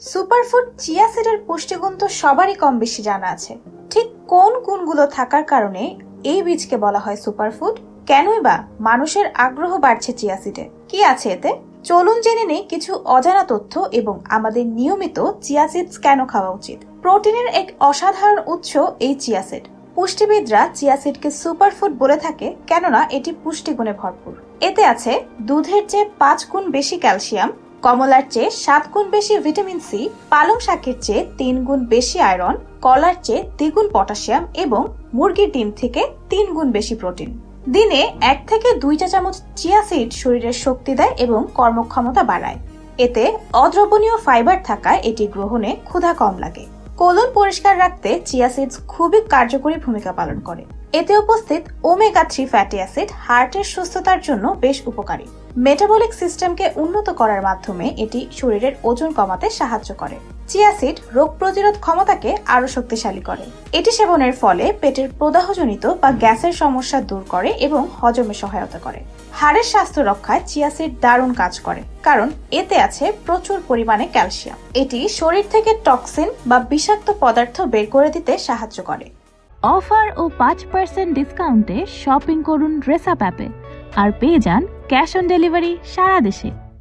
Superfood chia সিডের পুষ্টিগুণ তো সবারই কম বেশি জানা আছে। ঠিক কোন গুণগুলো থাকার কারণে এই বীজকে বলা হয় সুপারফুড? কেনই বা মানুষের আগ্রহ বাড়ছে চিয়া সিডে? কি আছে এতে? চলুন জেনে নেই কিছু অজানা তথ্য এবং আমাদের নিয়মিত চিয়া সিডস কেন খাওয়া উচিত। প্রোটিনের এক অসাধারণ উৎস এই চিয়া সিড। পুষ্টিবিদরা চিয়া সিডকে সুপারফুড বলে থাকে, কেননা এটি পুষ্টিগুণে ভরপুর। এতে আছে দুধের চেয়ে পাঁচ গুণ বেশি ক্যালসিয়াম কমলার চেয়ে সাত গুণ বেশি ভিটামিন সি, পালং শাকের চেয়ে তিন গুণ বেশি আয়রন, কলার চেয়ে দ্বিগুণ পটাশিয়াম এবং মুরগির ডিম থেকে তিন গুণ বেশি প্রোটিন। দিনে এক থেকে দুই চা চামচ চিয়া সিড শরীরের শক্তি দেয় এবং কর্মক্ষমতা বাড়ায়। এতে অদ্রবণীয় ফাইবার থাকায় এটি গ্রহণে ক্ষুধা কম লাগে। কোলন পরিষ্কার রাখতে চিয়া সিডস খুবই কার্যকরী ভূমিকা পালন করে। এতে উপস্থিত ওমেগা থ্রি ফ্যাটি অ্যাসিড হার্টের সুস্থতার জন্য বেশ উপকারী। মেটাবলিক সিস্টেমকে উন্নত করার মাধ্যমে এটি শরীরের ওজন কমাতে সাহায্য করে। চিয়াসিড রোগ প্রতিরোধ ক্ষমতাকে আরও শক্তিশালী করে। এটি সেবনের ফলে পেটের প্রদাহজনিত বা গ্যাসের সমস্যা দূর করে এবং হজমে সহায়তা করে। হাড়ের স্বাস্থ্য রক্ষায় চিয়াসিড দারুণ কাজ করে, কারণ এতে আছে প্রচুর পরিমাণে ক্যালসিয়াম। এটি শরীর থেকে টক্সিন বা বিষাক্ত পদার্থ বের করে দিতে সাহায্য করে। অফার ও পাঁচ পার্সেন্ট ডিসকাউন্টে শপিং করুন ড্রেস আপ অ্যাপে আর পেয়ে যান ক্যাশ অন ডেলিভারি সারা দেশে।